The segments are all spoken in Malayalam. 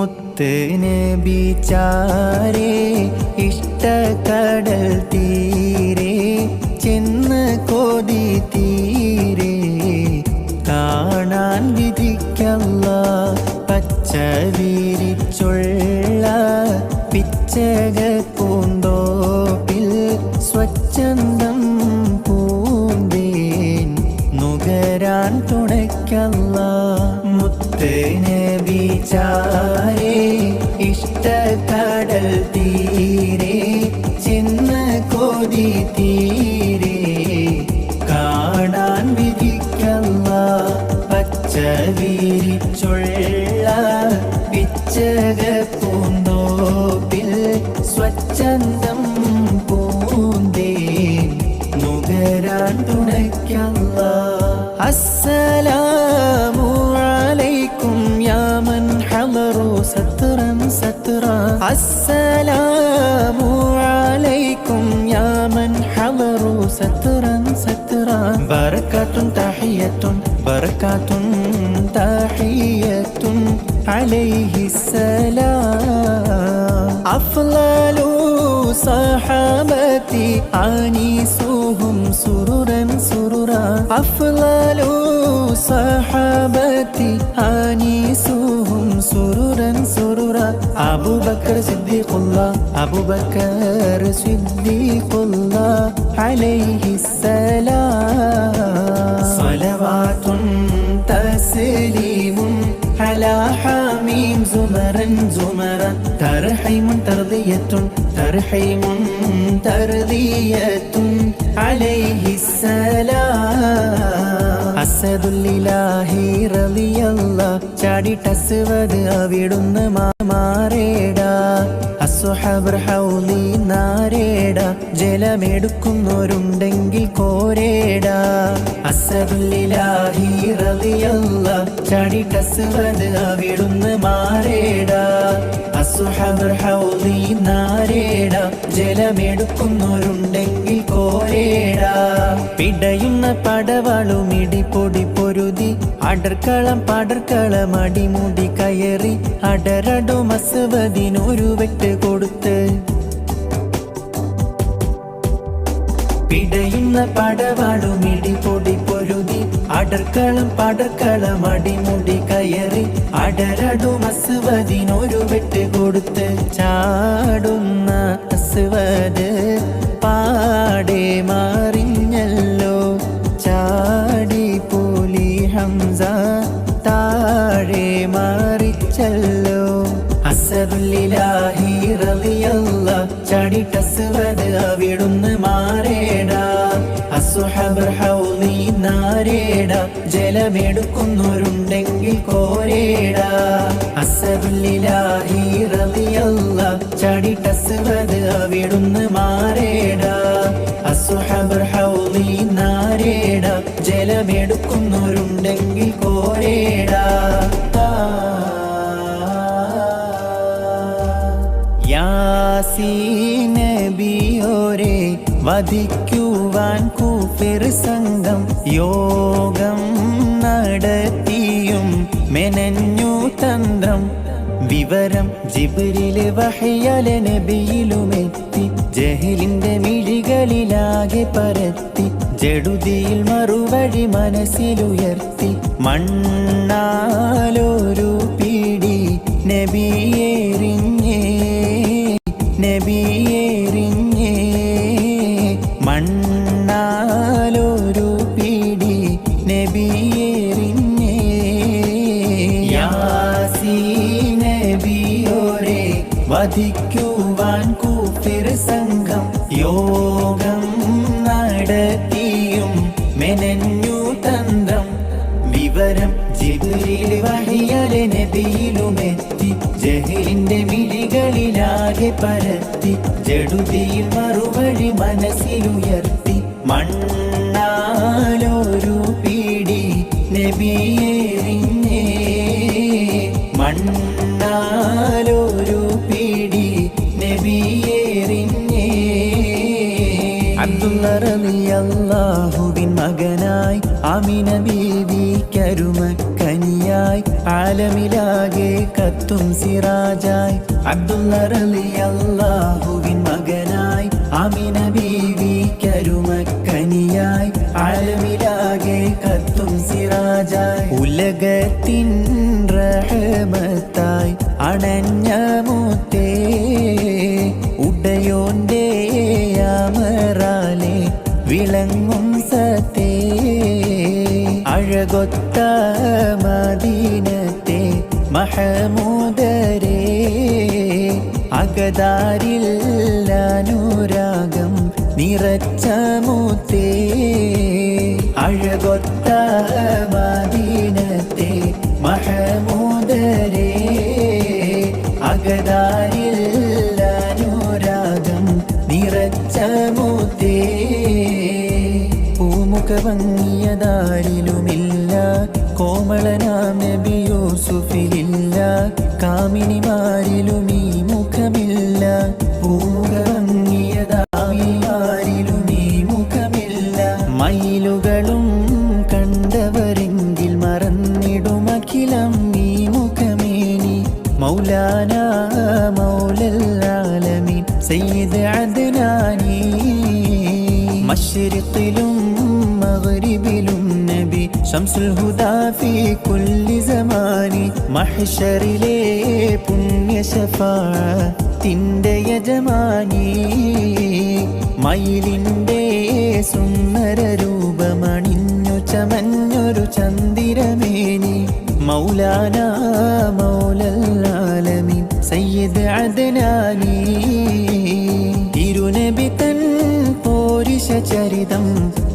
മുത്ത് ബീച്ചാരെ ഇഷ്ടക്കടൽ തീരെ ചെന്ന് കൊതി തീരെ. കാണാൻ വിധിക്കല്ല പച്ച വീരിച്ചുള്ള പിച്ചക പൂന്തോപ്പിൽ സ്വച്ഛന്തം പൂന്തേൻ നുകരാൻ തുണയ്ക്കല്ല. മുത്തേനെ നബി ഇഷ്ടക്കടൽ തീരെ ചെന്ന് കൊതി തീരെ. കാണാൻ വിധിക്കല്ല പച്ച വിരിച്ചുള്ള പിച്ചക പൂന്തോപ്പിൽ സ്വച്ഛന്തം പൂന്തേ നുകരാൻ തുണയ്ക്കല്ല അസ്സലാമു അസ്സലാമു അലൈക്കും യാ മൻ ഹളറു സത്രൻ സത്ര ബറകാതുൻ തഹിയത്തുൻ ബറകാതുൻ തഹിയത്തുൻ അലൈഹി സലാം. അഫ്ലലു സഹാബത്തി ആനീസുഹും സുരുരൻ സുരുറ അഫ്ലലു സഹാബത്തി ആനീസുഹും سرورا سرورا أبو بكر صديق الله أبو بكر صديق الله عليه السلام صلوات تسليم على حميم زمرا زمرا ترحيم ترضية ترحيم ترضية عليه السلام أسد الإله رضي الله ചാടിട്ടസ്വത് അവിടുന്ന് മാറേടാ. അസുഹബർ ഹൗലി നാരേടാ. ജലമെടുക്കുന്നവരുണ്ടെങ്കിൽ കോരേടാ. അസദുല്ലാഹി റളിയല്ല. ചാടിട്ടസ്വത് അവിടുന്ന് മാറേടാ. അസുഹബർ ഹൗലി നാരേടാ. ജലമെടുക്കുന്നവരുണ്ടെങ്കിൽ കോരേടാ പിടയുന്ന പടവളും ഇടിപൊടി പൊരുതി. അടർക്കളം പടർക്കളം അടിമുടി കയറി. അടരടു മസവതിനൊരു വെട്ട് കൊടുത്ത്. പിടയുന്ന പടവാളും ഇടിപൊടി പൊരുതി. അടർക്കളം പടർക്കളം അടിമുടി കയറി. അടരടു മസുവതിനൊരു വെട്ട് കൊടുത്ത്. ചാടുന്ന അസുവത്. പാടെ മാറിഞ്ഞല്ലോ. ചാടി പോലി ഹംസ താഴെ മാറിച്ചല്ലോ. അസറുല്ലാഹി റളിയല്ല ചാടിട്ടസ്വത് അവിടുന്ന് മാറേടാ. അസുഹബർ ഹൗലി നാരേടാ. ജലമെടുക്കുന്നവരുണ്ടെങ്കിൽ കോരേടാ. അസറുല്ലാഹി റളിയല്ല. ചാടിട്ടസ്വത് അവിടുന്ന് മാറേടാ. അസുഹബർ ഹൗലി നാരേടാ. ജലമെടുക്കുന്നവരുണ്ടെങ്കിൽ കോരേടാ. യാസീനബിയോരെ വധിക്കുവാൻ കൂഫിർ സംഘം യോഗം നടത്തിയും മെനഞ്ഞു തന്ത്രം. വിവരം ജിബിരിലെ വഹയല നബിയിലുമെത്തി. ജഹലിന്റെ മിഴികളിലാകെ പരത്തി. ജഡുതിയിൽ മറുവഴി മനസ്സിലുയർത്തി. മണ്ണാലൊരു പിടി നബിയേറിഞ്ഞേ വധിക്കുവാൻ കൂപ്പിർ സംഘം യോഗം നടത്തിയും മെനഞ്ഞു തന്ത്രം വിവരം ജിബിരിൽ വഹിയലെ നബിയിലുമെത്തി ജഹലിന്റെ മിഴികളിലാകെ പരത്തി ജഡുതിയിൽ മറുവഴി മനസ്സിലുയർത്തി മണ്ണാലൊരു പീടി നബിയേറിഞ്ഞേ അമിന ബീവി കരുമ കനിയ കനിയായി ആലമിലാകെ കത്തും സിറാജായി. അബ്ദുള്ള റളിയല്ലാഹുവിൻ മകനായി. ആമിന ബീവി കരുമക്കനിയായി. ആലമിലാകെ കത്തും സിറാജായി. ഉലകത്തിൻ റഹമത്തായി. അണഞ്ഞ അഴകൊത്ത മദീനത്തെ മഹമൂദരെ അകതാരിൽ അനുരാഗം നിറച്ച മൂത്തേ അഴകൊത്ത മദീനത്തെ മഹമൂദരെ അകതാരിൽ അനുരാഗം നിറച്ച മുത്തേ. ഭംഗിയതാരിലുമില്ല കോമളനാം നബി യൂസുഫിലില്ല കാമിനിമാരിലും ഈ മുഖമില്ല. പൂമുഖ ഈ മുഖമില്ല. മയിലുകളും കണ്ടവരെങ്കിൽ മറന്നിടുമഖിലം ഈ മുഖമേനി. മൗലാന മൗലല്ലാലമി സയ്യിദ് അദ്നാനി മശ്രിഖിലും മകരിബിലും നബി ശംസുൽ ഹുദാഫി കുല്ലി സമാനി മഹ്ശറിലെ പുണ്യ ശിന്റെ യജമാനി മയിലിന്റെ സുന്ദര രൂപമണിഞ്ഞു ചമഞ്ഞൊരു ചന്ദിരമേനി മൗലാന മൗലല്ലാലമീൻ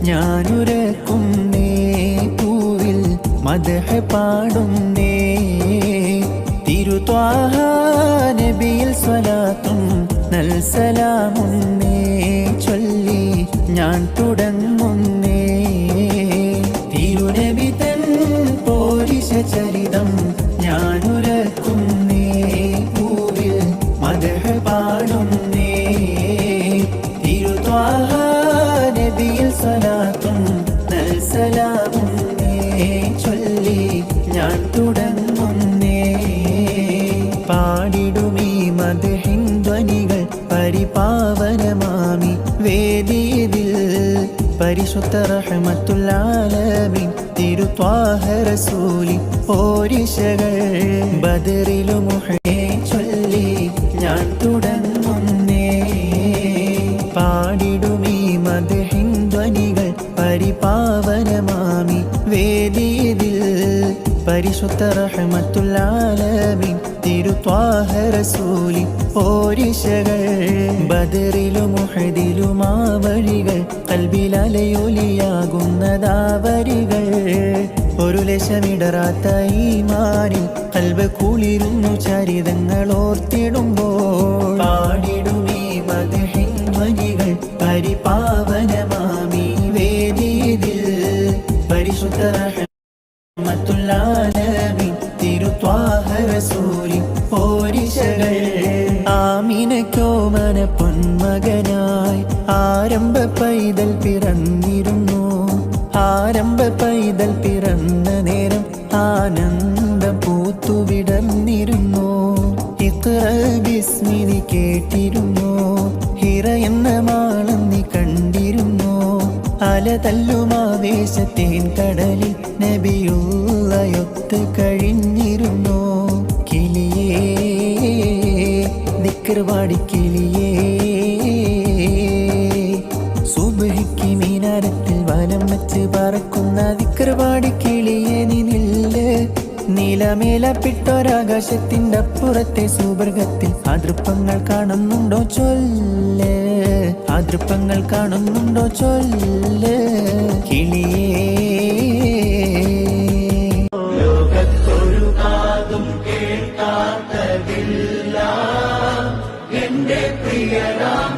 ഞാനുരക്കുന്നേ പൂവിൽ മദഹ പാടുന്നേ തിരുത്വാഹ നബിയിൽ സ്വലാത്തും നൽസലാമുന്നേ ചൊല്ലി ഞാൻ തുടങ്ങുന്നേ തിരുനബി തൻ പോരിശ ചരിതം പരിശുദ്ധ റഹ്മത്തുല്ലാലമീൻ. തിരുത്വാഹ റസൂലി പോരിശകൾ ബദറിലുമുഹേ ചൊല്ലി ഞാൻ തുടങ്ങുന്നേ. പാടിടുമീ മധുഹിൻ ധ്വനികൾ പരിപാവനമാമി വേദിയതിൽ പരിശുദ്ധ റഹ്മത്തുല്ലാലമീൻ തിരുത്വാഹ റസൂലി പോരിശകൾ ബദറിലും ആ വഴികൾ കൽബിലലയൊലിയാകുന്നതാ വരികൾ ഒരു ലശമിടറാത്ത ഈ മാനിൽ കൽബ് കുളിരുന്നു ചരിതങ്ങൾ ഓർത്തിടുമ്പോൾ പൈതൽ പിറന്നിരുന്നു. ആരംഭ പൈതൽ പിറന്ന നേരം ആനന്ദ പൂത്തുവിടർന്നിരുന്നു ഇത്ര വിസ്മിതി കേട്ടിരുന്നു. ഹിറ എന്ന മാളം നീ കണ്ടിരുന്നു. അല തല്ലുമാവേശത്തേൻ കടലിൽ നബിയുള്ളയൊത്ത് കഴിഞ്ഞിരുന്നു. കിളിയേ നിക്കർവാടി കിളിയേ പറക്കുന്ന വിക്രപാടി കിളിയെ നീ നില്ല്. നീലമേലപ്പിട്ടൊരാകാശത്തിന്റെ അപ്പുറത്തെ സുവർഗത്തിൽ അതൃപ്പങ്ങൾ കാണുന്നുണ്ടോ ചൊല്ല്. അതൃപ്പങ്ങൾ കാണുന്നുണ്ടോ ചൊല്ല് കിളിയേ. കേൾക്കാത്തതില്ല. എന്റെ പ്രിയരാം